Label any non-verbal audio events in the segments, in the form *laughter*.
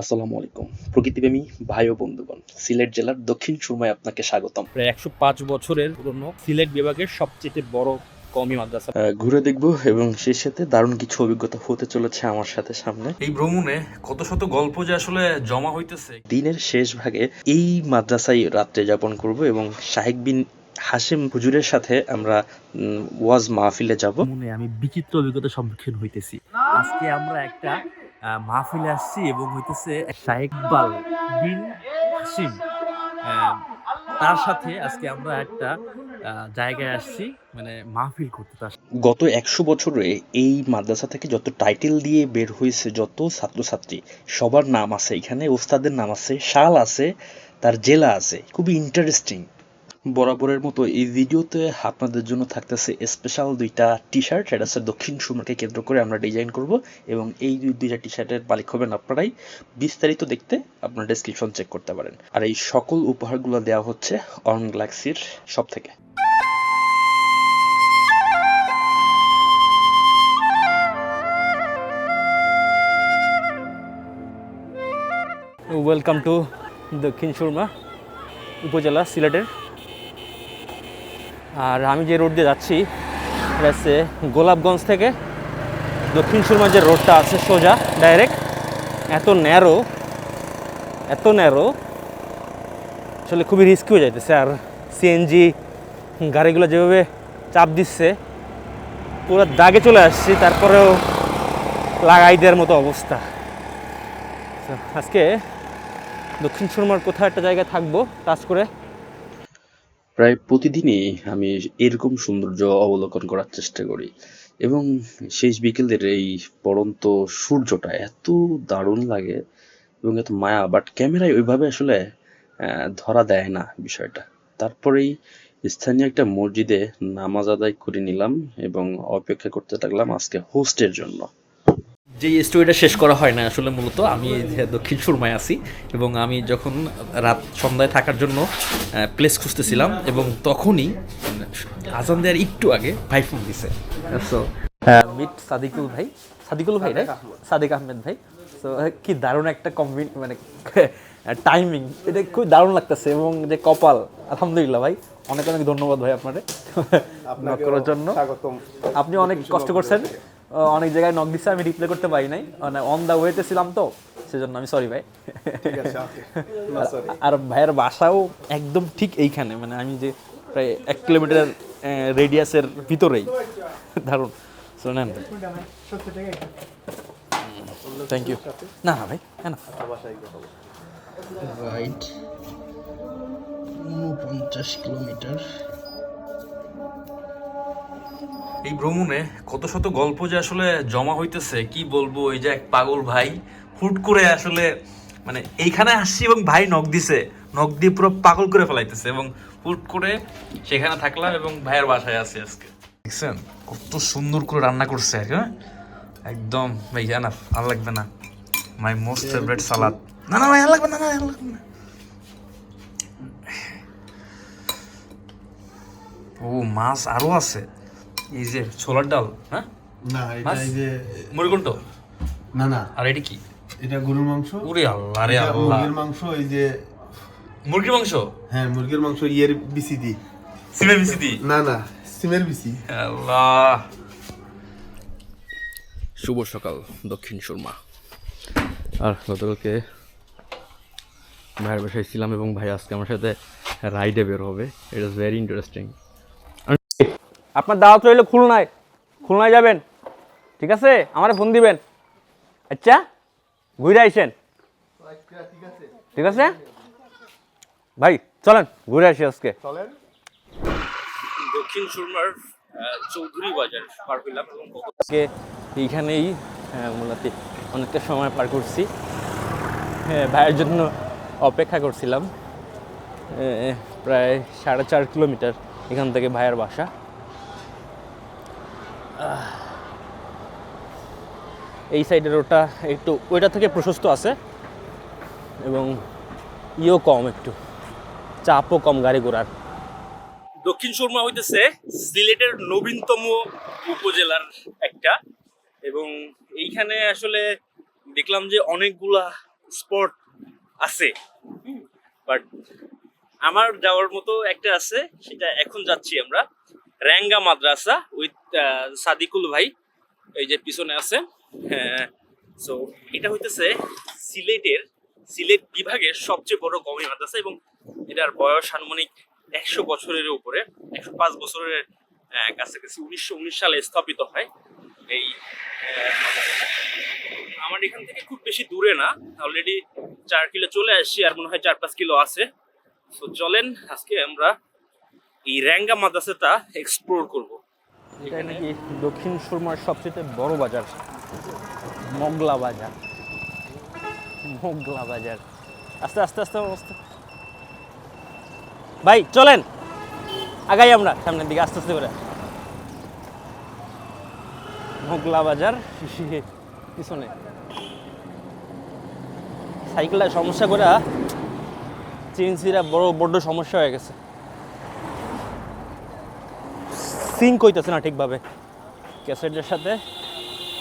আসসালামু আলাইকুম। প্রকৃতিপ্রেমী ভাই ও বন্ধুগণ সিলেট জেলার দক্ষিণ সুরমায় আপনাকে স্বাগতম। প্রায় একশো পাঁচ বছরের পুরনো সিলেট বিভাগের সবচেয়ে বড় কমি মাদ্রাসা। ঘুরে দেখব এবং সেই সাথে দারুণ কিছু অভিজ্ঞতা হতে চলেছে আমার সাথে সামনে। এই ভ্রমণে কত শত গল্প যে আসলে জমা হইতেছে। দিনের শেষ ভাগে এই মাদ্রাসায় রাত্রে যাপন করব এবং শাহেক বিন হাসিম হুজুরের সাথে আমরা ওয়াজ মাহফিলে যাব। মনে আমি বিচিত্র অভিজ্ঞতার সম্মুখীন হইতেছি। আজকে আমরা একটা মাহফিলে আসছি এবং হইতেছে শাহেক ইকবাল বিন হাসিম। তার সাথে আজকে আমরা একটা জায়গায় আসছি মানে মাহফিল করতে তার গত একশো বছরে এই মাদ্রাসা থেকে যত টাইটেল দিয়ে বের হয়েছে, যত ছাত্রছাত্রী, সবার নাম আছে এখানে, ওস্তাদের নাম আছে, শাল আছে, তার জেলা আছে। খুবই ইন্টারেস্টিং বরাবরের মতো এই ভিডিওতে আপনাদের জন্য থাকতেছে স্পেশাল দুইটা টি শার্ট সেটা হচ্ছে দক্ষিণ সুমাকে কেন্দ্র করে আমরা ডিজাইন করব এবং এই দুই দুইটা টি শার্টের মালিক হবেন আপনারাই। বিস্তারিত দেখতে আপনার ডেসক্রিপশন চেক করতে পারেন। আর এই সকল উপহারগুলো দেওয়া হচ্ছে অন গ্যালাক্সির সব থেকে। ওয়েলকাম টু দক্ষিণ সুরমা উপজেলা সিলেটের আর আমি যে রোড দিয়ে যাচ্ছি, এটা হচ্ছে গোলাপগঞ্জ থেকে। দক্ষিণ সুরমা যে রোডটা আছে সোজা ডাইরেক্ট এত ন্যারো এত ন্যারো আসলে খুবই রিস্কি হয়ে যাইতেছে আর সিএনজি গাড়িগুলো যেভাবে চাপ দিচ্ছে, পুরো দাগে চলে আসছি, তারপরেও লাগাই দেওয়ার মতো অবস্থা। আজকে দক্ষিণ সুরমার কোথাও একটা জায়গায় থাকব কাজ করে। প্রায় প্রতিদিনই আমি এরকম সৌন্দর্য অবলোকন করার চেষ্টা করি। এবং শেষ বিকেলের এই পড়ন্ত সূর্যটা এত দারুণ লাগে এবং এত মায়া বাট ক্যামেরায় ওইভাবে আসলে ধরা দেয় না বিষয়টা। তারপরেই স্থানীয় একটা মসজিদে নামাজ আদায় করে নিলাম এবং অপেক্ষা করতে থাকলাম আজকে হোস্টের জন্য। যে স্টোরিটা শেষ করা হয় না আসলে মূলত আমি দক্ষিণ সুরমায় আছি এবং আমি যখন রাত সন্ধ্যায় থাকার জন্য প্লেস খুঁজতেছিলাম এবং তখনই আজান দেওয়ার একটু আগে ভাই ফোন দিছে। সো মিট সাদিকুল ভাই। সাদিকুল ভাই রাইট সাদিক আহমেদ। ভাই। সো কি দারুণ একটা কম্বিন মানে টাইমিং এটা খুব দারুণ লাগতেছে এবং যে কপাল আলহামদুলিল্লাহ ভাই। অনেক অনেক ধন্যবাদ ভাই আপনারে। করার জন্য। আপনি অনেক কষ্ট করছেন। অনেক জায়গায় নক দিচ্ছে আমি রিপ্লাই করতে পারি নাই। মানে অন দা ওয়েতে ছিলাম তো সেজন্য আমি সরি ভাই। আর- আর ভাইয়ের বাসাও একদম ঠিক এইখানে মানে আমি যে প্রায় এক কিলোমিটার রেডিয়াসের ভিতরেই। দারুণ। So, নেন। থ্যাংক ইউ না না ভাই না না। রাইট উনপঞ্চাশ কিলোমিটার। এই ভ্রমণে কত শত গল্প যে আসলে জমা হইতেছে কি বলব এই যে এক পাগল ভাই হুট করে আসলে মানে এইখানে আসছি এবং ভাই নখ দিছে নখ দিয়ে পুরো পাগল করে ফেলাইতেছে এবং হুট করে সেখানে থাকলাম এবং ভাইয়ের বাসায় আছি আজকে। দেখছেন? কত সুন্দর করে রান্না করছে আর হ্যাঁ? একদম ভাই জানা ভালো লাগবে না। মাই মোস্ট ফেভারিট সালাদ না না ভাই ভালো লাগবে না না ভালো লাগবে না। ও মাছ আরও আছে। এই যে ছোলার ডাল হ্যাঁ? না এটা এই যে মুরগুন্ট না না। আর এটা কি? এটা গরুর মাংস? ওরে আল্লাহ রে আল্লাহ। মুরগির মাংস এই যে মুরগির মাংস? হ্যাঁ মুরগির মাংস ইয়ের বিসি দি। সিমে মিশি দি? না না সিমের বিসি। আল্লাহ। শুভ সকাল দক্ষিণ সুরমা। আর গতকালকে ভাইয়ের বাসায় ছিলাম এবং ভাই আজকে আমার সাথে রাইডে বের হবে। ইট ইজ ভেরি ইন্টারেস্টিং আপনার দাওয়াত রইল খুলনায়। খুলনায় যাবেন। ঠিক আছে? আমার ফোন দিবেন। আচ্ছা? ঘুরে আইসেন ঠিক আছে? ভাই চলেন ঘুরে আসি আজকে। চলেন। দক্ষিণ সুরমার চৌধুরী বাজার পার এবং আজকে এইখানেই মূলত অনেকটা সময় পার করছি। হ্যাঁ, ভাইয়ের জন্য অপেক্ষা করছিলাম। প্রায় সাড়ে চার কিলোমিটার এখান থেকে ভাইয়ের বাসা। এই সাইডের ওটা একটু, ওইটা থেকে প্রশস্ত আছে এবং ইও কম একটু, চাপও কম গাড়ি ঘোড়ার দক্ষিণ সুরমা হইতেছে সিলেটের নবীনতম উপজেলার একটা এবং এইখানে আসলে দেখলাম যে অনেকগুলা স্পট আছে। বাট আমার যাওয়ার মতো একটা আছে, সেটা এখন যাচ্ছি আমরা। র্যাঙ্গা মাদ্রাসা উইথ সাদিকুল ভাই, এই যে পিছনে আছে। হ্যাঁ সো এটা হইতেছে সিলেটের, সিলেট বিভাগের সবচেয়ে বড় কমি মাদ্রাসা এবং এটার বয়স আনুমানিক একশো বছরের উপরে, একশো পাঁচ বছরের কাছাকাছি, উনিশশো উনিশ সালে স্থাপিত হয়। এই আমার এখান থেকে খুব বেশি দূরে না অলরেডি চার কিলো চলে আসছি, আর মনে হয় চার পাঁচ কিলো আছে। তো চলেন, আজকে আমরা এই র্যাঙ্গা মাদ্রাসাটা এক্সপ্লোর করব। এটা নাকি দক্ষিণ সুরমার সবচেয়ে বড় বাজার? মগলা বাজার। মগলা বাজার। আস্তে আস্তে আস্তে আস্তে। ভাই চলেন। আগাই আমরা সামনের দিকে আস্তে আস্তে করে। মগলা বাজার পিছনে। সাইকেলের সমস্যা করে চিনসিরা বড় বড্ড সমস্যা হয়ে গেছে। সিঙ্ক হইতেছে না ঠিকভাবে। ক্যাসেটের সাথে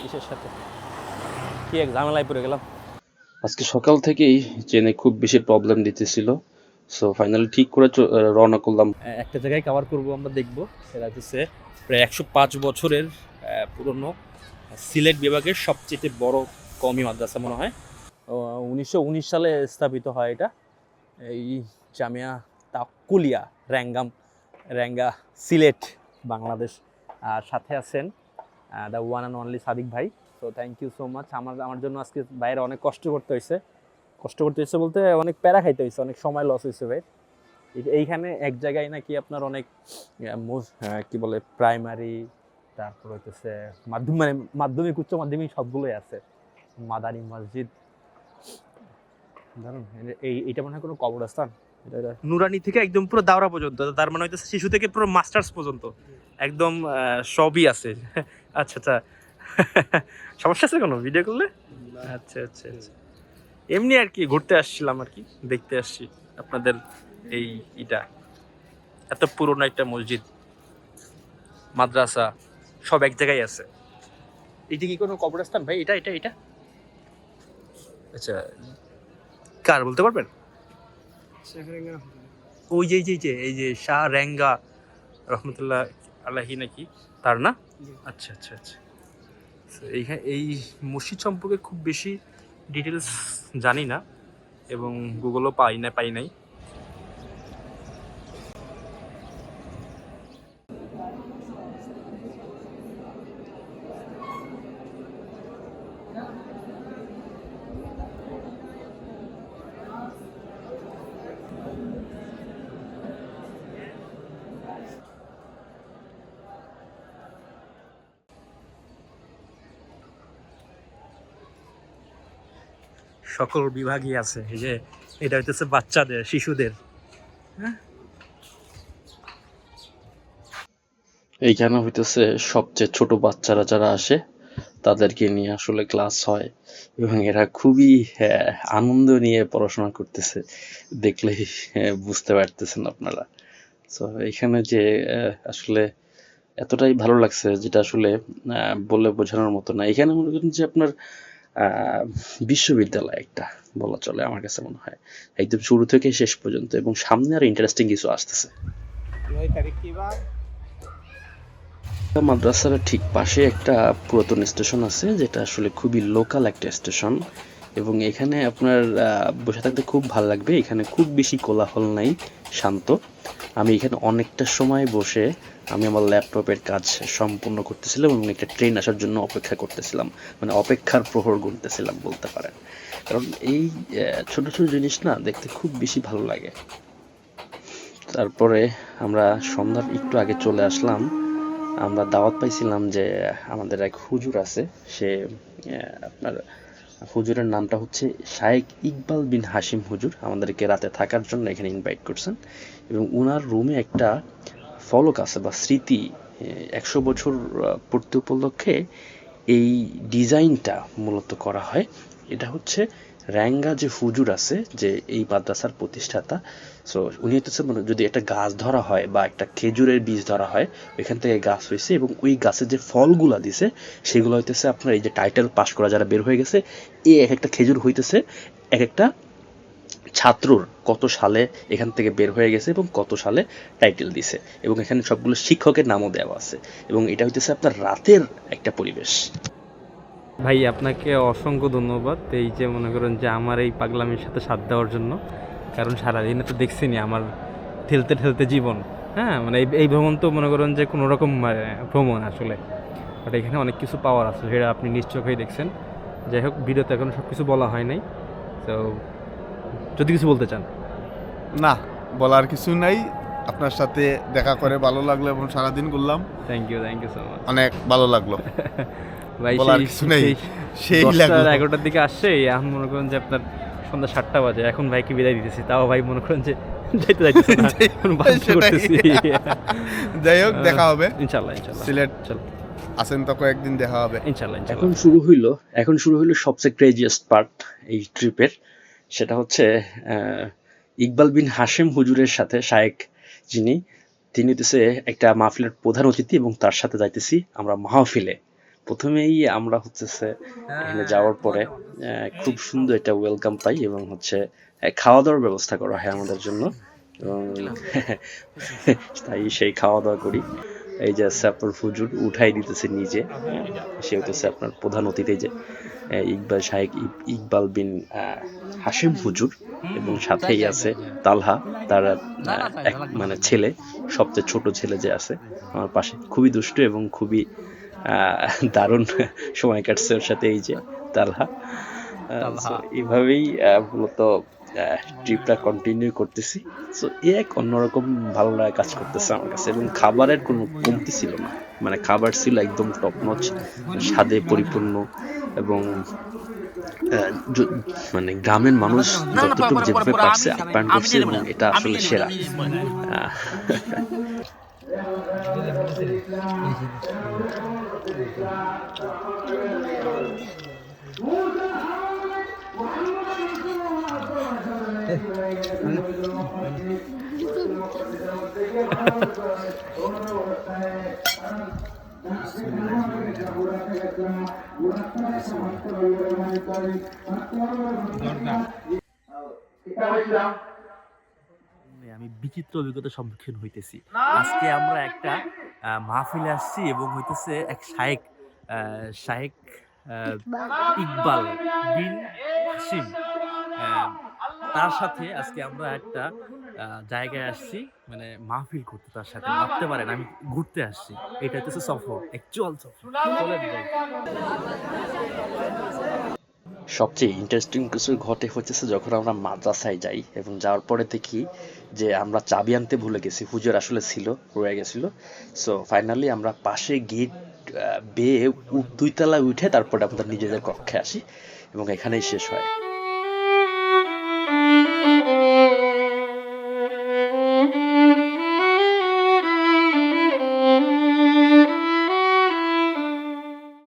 কিসের সাথে? কি এক ঝামেলায় পড়ে গেলাম। আজকে সকাল থেকেই ট্রেনে খুব বেশি প্রবলেম দিতেছিল। সো ফাইনালি ঠিক করে রওনা করলাম। একটা জায়গায় কভার করব আমরা দেখব। সেটা হচ্ছে প্রায় একশো পাঁচ বছরের পুরনো সিলেট বিভাগের সবচেয়ে বড় কমি মাদ্রাসা মনে হয়। উনিশশো উনিশ সালে স্থাপিত হয় এটা। এই জামিয়া তাকুলিয়া র্যাঙ্গাম র্যাঙ্গা সিলেট। বাংলাদেশ সাথে আছেন the one and only Sadiq ভাই। তো থ্যাংক ইউ সো মাচ আমার আমার জন্য আজকে বাইরে অনেক কষ্ট করতে হয়েছে কষ্ট করতে হয়েছে বলতে অনেক প্যারা খাইতে হয়েছে অনেক সময় লস হয়েছে ভাই। এইখানে এক জায়গায় নাকি আপনার অনেক কি বলে প্রাইমারি তারপর হইতেছে মাধ্যম মানে মাধ্যমিক, উচ্চ মাধ্যমিক সবগুলোই আছে। মাদানী মসজিদ। দারুণ এই, এইটা মনে হয় কোনো কবরস্থান? এটা এটা নুরানি থেকে একদম পুরো দাওরা পর্যন্ত তার মানে হইতেছে শিশু থেকে পুরো মাস্টার্স পর্যন্ত। একদম সবই আছে। *laughs* আচ্ছা আচ্ছা। *laughs* সমস্যা আছে কোনো ভিডিও করলে? আচ্ছা আচ্ছা আচ্ছা। এমনি আর কি ঘুরতে আসছিলাম আর কি দেখতে আসছি আপনাদের এই ইটা। এত পুরনো একটা মসজিদ মাদ্রাসা সব এক জায়গায় আছে। এটা কি কোনো কবরস্থান ভাই? এটা এটা এটা? আচ্ছা কার বলতে পারবেন? ওই যে এই যে- যে এই যে শাহ রেঙ্গা রহমতুল্লাহ আলাহি নাকি? তার না? আচ্ছা আচ্ছা আচ্ছা। এইখানে এই মসজিদ সম্পর্কে খুব বেশি ডিটেলস জানি না এবং গুগলও পাই না পাই নাই। সকল বিভাগই আছে, এই যে এটা হইতেছে বাচ্চাদের, শিশুদের। এইখানে হইতেছে সবচেয়ে ছোট বাচ্চারা যারা আসে, তাদেরকে নিয়ে আসলে ক্লাস হয় এবং এরা খুবই আনন্দ নিয়ে পড়াশোনা করতেছে। দেখলেই বুঝতে পারতেছেন আপনারা। তো এখানে যে আসলে এতটাই ভালো লাগছে, যেটা আসলে বলে বোঝানোর মতো না। এখানে মনে করেন যে আপনার বিশ্ববিদ্যালয় একটা বলা চলে আমার কাছে মনে হয়। একদম শুরু থেকে শেষ পর্যন্ত এবং সামনে আর ইন্টারেস্টিং কিছু আসতেছে। মাদ্রাসার ঠিক পাশে একটা পুরাতন স্টেশন আছে যেটা আসলে খুবই লোকাল একটা স্টেশন এবং এখানে আপনার আহ, বসে থাকতে খুব ভালো লাগবে। এখানে খুব বেশি কোলাহল নাই শান্ত। আমি এখানে অনেকটা সময় বসে আমি আমার ল্যাপটপের কাজ সম্পূর্ণ করতেছিলাম এবং একটা ট্রেন আসার জন্য অপেক্ষা করতেছিলাম। মানে অপেক্ষার প্রহর গুনতেছিলাম বলতে পারেন। কারণ এই ছোট ছোট জিনিস না দেখতে খুব বেশি ভালো লাগে। তারপরে আমরা সন্ধ্যার একটু আগে চলে আসলাম। আমরা দাওয়াত পাইছিলাম যে আমাদের এক হুজুর আছে, সে আপনার হুজুরের নামটা হচ্ছে শায়েক ইকবাল বিন হাসিম হুজুর। আমাদেরকে রাতে থাকার জন্য এখানে ইনভাইট করছেন। এবং উনার রুমে একটা ফলক আছে বা স্মৃতি একশো বছর পূর্তি উপলক্ষে এই ডিজাইনটা মূলত করা হয়। এটা হচ্ছে র্যাঙ্গা যে হুজুর আছে, যে এই মাদ্রাসার প্রতিষ্ঠাতা সো উনি হচ্ছে মানে যদি একটা গাছ ধরা হয় বা একটা খেজুরের বীজ ধরা হয়, ওইখান থেকে গাছ হয়েছে এবং ওই গাছের যে ফলগুলা দিছে, সেগুলো হইতেছে আপনার এই যে টাইটেল পাস করা যারা বের হয়ে গেছে এই এক একটা খেজুর হইতেছে, এক একটা ছাত্রর কত সালে এখান থেকে বের হয়ে গেছে এবং কত সালে টাইটেল দিছে এবং এখানে সবগুলো শিক্ষকের নামও দেওয়া আছে এবং এটা হইতেছে আপনার রাতের একটা পরিবেশ। ভাই আপনাকে অসংখ্য ধন্যবাদ এই যে মনে করেন যে আমার এই পাগলামির সাথে সাথ দেওয়ার জন্য। কারণ সারাদিনে তো দেখছিনি আমার ঠেলতে ঠেলতে জীবন। হ্যাঁ মানে এই এই ভ্রমণ তো মনে করেন যে কোনো রকম ভ্রমণ আসলে। বাট এখানে অনেক কিছু পাওয়ার আছে সেটা আপনি নিশ্চয়ই দেখছেন। যাই হোক ভিডিওতে এখন সব কিছু বলা হয় নাই। তো যদি কিছু বলতে চান। না বলার কিছু নাই। আপনার সাথে দেখা করে ভালো লাগল এবং সারাদিন ঘুরলাম। Thank you thank you so much অনেক ভালো লাগল। *laughs* ভাই বলার সেই- কিছু নেই। সেই- সেই লাগল এগারোটার দিকে আসছে এখন মনে করেন যে আপনার সন্ধ্যা সাতটা বাজে। এখন ভাইকে বিদায় দিতেছি। তাও ভাই মনে করেন যে যাইতে যাইতেছে না। *laughs* এখন করতেছি *laughs* যাই হোক দেখা হবে। ইনশাল্লাহ ইনশাল্লাহ। সিলেট চলো। আসেন তো কয়েকদিন দেখা হবে। ইনশাল্লাহ এখন শুরু হইল এখন শুরু হইল সবচেয়ে ক্রেজিয়েস্ট পার্ট এই ট্রিপের সেটা হচ্ছে আহ, ইকবাল বিন হাশেম হুজুরের সাথে শায়েক যিনি তিনি হচ্ছে একটা মাহফিলের প্রধান অতিথি এবং তার সাথে যাইতেছি আমরা মাহফিলে। প্রথমেই আমরা হচ্ছে এখানে যাওয়ার পরে খুব সুন্দর একটা ওয়েলকাম পাই এবং হচ্ছে খাওয়া দাওয়ার ব্যবস্থা করা হয় আমাদের জন্য। এবং *laughs* তাই সেই খাওয়া দাওয়া করি। এই যে আপনার হুজুর উঠাই দিতেছে নিজে সে হচ্ছে আপনার প্রধান অতিথি যে ইকবাল শাহেক ইক- ইকবাল বিন আহ, হাশিম হুজুর এবং সাথেই আছে তালহা তার এক মানে ছেলে সবচেয়ে ছোট ছেলে যে আছে আমার পাশে। খুবই দুষ্টু এবং খুবই দারুণ সময় কাটছে ওর সাথে এই যে তালহা। এইভাবেই মূলত ট্রিপটা কন্টিনিউ করতেছি। সো এ এক অন্যরকম ভালো লাগা কাজ করতেছে আমার কাছে এবং খাবারের কোনো কমতি ছিল না। মানে খাবার ছিল একদম টপ নচ স্বাদে পরিপূর্ণ এবং মানে গ্রামের মানুষ যতটুকু যেভাবে পারছে আপ্যায়ন করছে এবং এটা আসলে সেরা। *laughs* আমি বিচিত্র অভিজ্ঞতার সম্মুখীন হইতেছি। আজকে আমরা একটা মাহফিলে আসছি এবং হইতেছে এক শায়েক আহ, শায়েক ইকবাল। বিন হাসিম। তার সাথে আজকে আমরা একটা জায়গায় আসছি মানে মাহফিল করতে তার সাথে। ভাবতে পারেন আমি ঘুরতে আসছি। এটা হচ্ছে সফর অ্যাকচুয়াল সফর। সবচেয়ে ইন্টারেস্টিং কিছু ঘটে হচ্ছে যখন আমরা মাদ্রাসায় যাই এবং যাওয়ার পরে দেখি যে আমরা চাবি আনতে ভুলে গেছি। হুজুর আসলে ছিল রয়ে গেছিল। সো ফাইনালি আমরা পাশে গেট বেয়ে দুই তলায় উঠে তারপরে আমাদের নিজেদের কক্ষে আসি এবং এখানেই শেষ হয়।